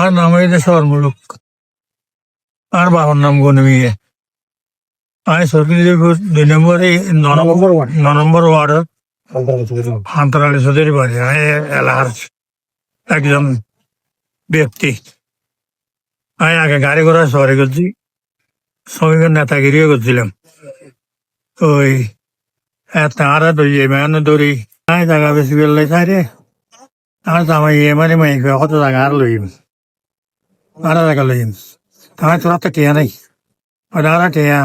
আর নাম হইতে শহর মুলুক আর বাবার নাম গনমিয়ে আমি সরকারি দুই নম্বরে ন নম্বর ন নম্বর ওয়ার্ডের আন্তরালি চৌধুরী বাড়ি। আমি এলাকার একজন ব্যক্তি। আমি আগে গাড়ি ঘোড়া শহরে করছি। শ্রমিকের নেতাগিরিও করছিলাম। ওই তারা তো ইয়ে মানে দৌড়ি আমি জায়গা বেশি বেলাই চাই রে আর তো আমার ইয়ে মানে মাই কত জায়গা আর লইম। লইম তাই তোরা তো টিয়া নাই আর টিয়া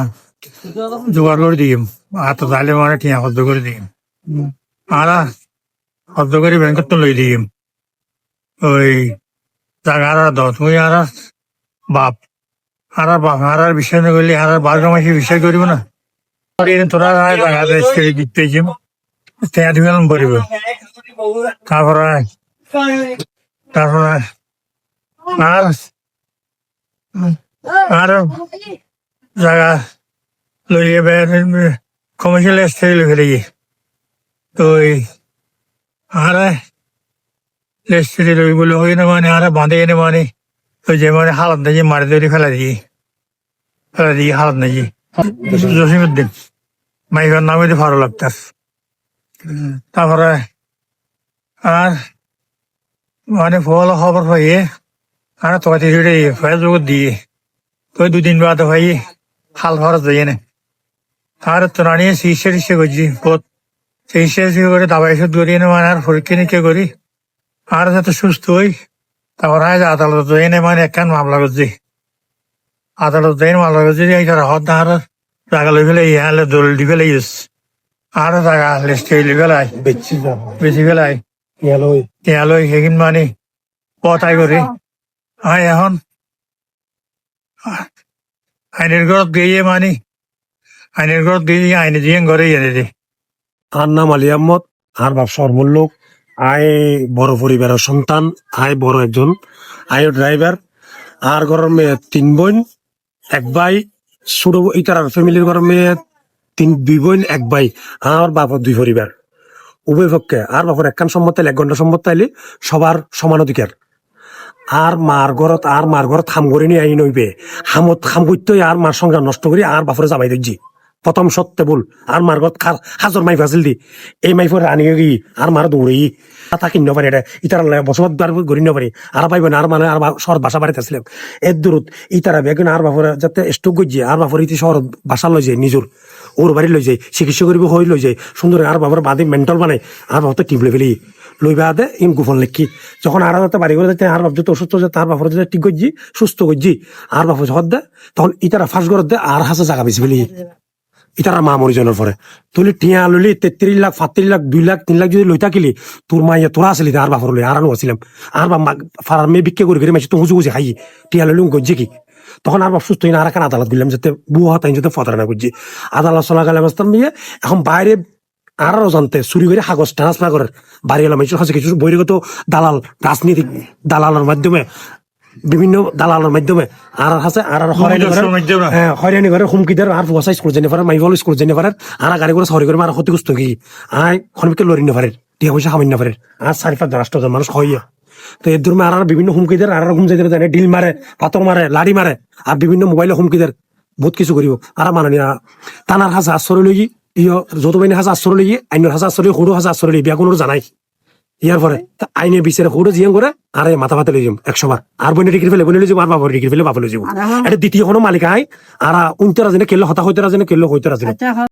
জোগাড় করে দিম আর তো তাহলে মানে টিয়া সহ্য করে দিম আর সহ্য করে ব্যাংকত তো লই দিম ওই আর দাও তুমি আর বাপ আর বাপ আর বিশ্বাস না করলে আর বারো মাসে বিশ্বাস করিব না তোরা জায়গা দিতে টিয়া দিবে পড়িব তারপরে তারপরে আর আর জায়গা লইয়ে কমার্শিয়াল স্টেজ লই ফেলে তো এই আর লেস্টেজ লই বলে হই না মানে আর বাঁধে এনে মানে তো যে মানে হালত না যে মারি তৈরি ফেলা দিয়ে। ফেলা দিয়ে হালত না যে জসিমুদ্দিন মাইকার নামে তো ভালো লাগতাস তারপরে আর মানে ফল খবর পাইয়ে আর তোকে ছিড়ে ফেল যোগ দিয়ে তো দুদিন বাদ ভাই হাল খরচ দিয়ে নে আর তো রানিয়ে চিকিৎসা টিকিৎসা করছি বহুত চিকিৎসা টিকিৎসা করে দাবাই ওষুধ করি না মানে আর পরীক্ষা নিরীক্ষা করি? আর যাতে সুস্থ হই। তারপর আজ আদালত এনে মানে একখান মামলা করছি। আদালত দেন মামলা করছি এই তারা হদ আর জায়গা লই ফেলে ইহালে দল দি ফেলে ইস আর জায়গা লিস্টে লই ফেলাই বেশি ফেলাই গেল ওই। ইয়ালৈ সেইখিনি মানে পতাই কৰি হয় এখন। আইনের ঘৰত গিয়ে মানি। আইনের ঘৰত গিয়ে আইনে দিয়ে ঘরে এনে দে আর নাম আলী আহমদ আর বাপ সরমুল লোক। আই বড় পরিবারের সন্তান, আই বড় একজন আই ড্রাইভার। আর ঘরের মেয়ে তিন বোন, এক ভাই। ছোট ইতার ফ্যামিলির ঘরের মেয়ে তিন, দুই বোন, এক ভাই। আর বাপর দুই পরিবার। উভয় পক্ষে, আর বাপর একখান সম্মত এক ঘণ্টা সম্মত তাইলে সবার সমান অধিকার। আর মার ঘরত আর মার ঘরত হাম করে নিয়ে আই নইবে হামত হাম করতে আর মার সংসার নষ্ট করি আর বাপরে যাবাই দেখছি প্রথম সত্যি বল আর মার ঘর খার হাজর মাইফ আছিল দি। এই মাইফর আনি গি আর মার দৌড়ি তা কিন্ন পারে এটা ইতার বসবাস দ্বার গড়ি পারে আর পাইবে না আর মানে আর শহর বাসা বাড়িতে আসলাম এর দূরত ইতারা বেগুন আর বাপরে যাতে স্টোক গজি আর বাপর ইতি শহর বাসা লই যায় নিজর ওর বাড়ি লই যায়, চিকিৎসা করিব হই লই যায়। সুন্দর আর বাবার বাদে মেন্টাল বানাই আর বাবা তো টিপলে ফেলি লই বাদে ইন গোপন লেখি। যখন আর যাতে বাড়ি করে আর বাপ যত অসুস্থ যে তার বাপর যাতে ঠিক গজি সুস্থ গজি আর যখন দে তখন ইতারা ফাঁস ঘর দে আর হাসে জায়গা বেশি ফেলি। ইতারা মা মরিজনের পরে। তুলি টিয়া লইলি তেত্রিশ লাখ সাতত্রিশ লাখ দুই লাখ তিন লাখ যদি লই থাকিলি তোর মাইয়া তোরা আসলি আর বাপর লই আর আনো আসিলাম আর বা ফারার মেয়ে বিক্রি করে করে মাইছি তো হুজু হুজু খাই। টিয়া লইলি গজ্জি কি? তখন আর বাপ সুস্থ হই না আর এখন আদালত দিলাম যাতে বুয়া হাতাই যাতে ফতরা করছি আদালত চলাকালে অবস্থান নিয়ে এখন বাইরে আর জানতে চুরি করে কাগজ ট্রান্সফার করে বাড়ি এলাম। কাছে কিছু বহির্গত দালাল রাজনীতিক দালালের মাধ্যমে বিভিন্ন দালালের মাধ্যমে। আর আছে আর হয়রানি করে। হ্যাঁ, করে হুমকি দেয় আর ফুয়াশা স্কুল জেনে পারে মাইবল স্কুল জেনে পারে আর গাড়ি করে সরি করে আর ক্ষতিগ্রস্ত কি আয় খনবিকে লড়ি না পারে টিয়া পয়সা খামাই না পারে আর চারি পাঁচ রাষ্ট্র মানুষ হইয়া তো এর ধর্মে আর বিভিন্ন হুমকি দেয় আর হুমকি দেয় জানে ডিল মারে পাথর মারে লাড়ি মারে আর বিভিন্ন মোবাইলে হুমকি দেয় বহুত কিছু করিব। আর মাননি না তানার হাজা আশ্রয় লই ইয় যত বাইনি হাজা আশ্রয় লিগি আইনের হাজা আশ্রয় সরু হাজা আশ্রয় লিগি বিয়া কোনো জানাই। ইয়ার পরে আইনে বিচারে সৰু জিয়াং করে আর মাথা ভাতে লই যাম একশো বার আর বইনে ডিগ্রি ফেলে বইনে লই যাব আর বাবা ডিগ্রি ফেলে বাবা লই যাব এটা দ্বিতীয় কোনো মালিক আই আর উনতে রাজনে কেলো হতা হইতে রাজনে কেলো হইতে রাজনে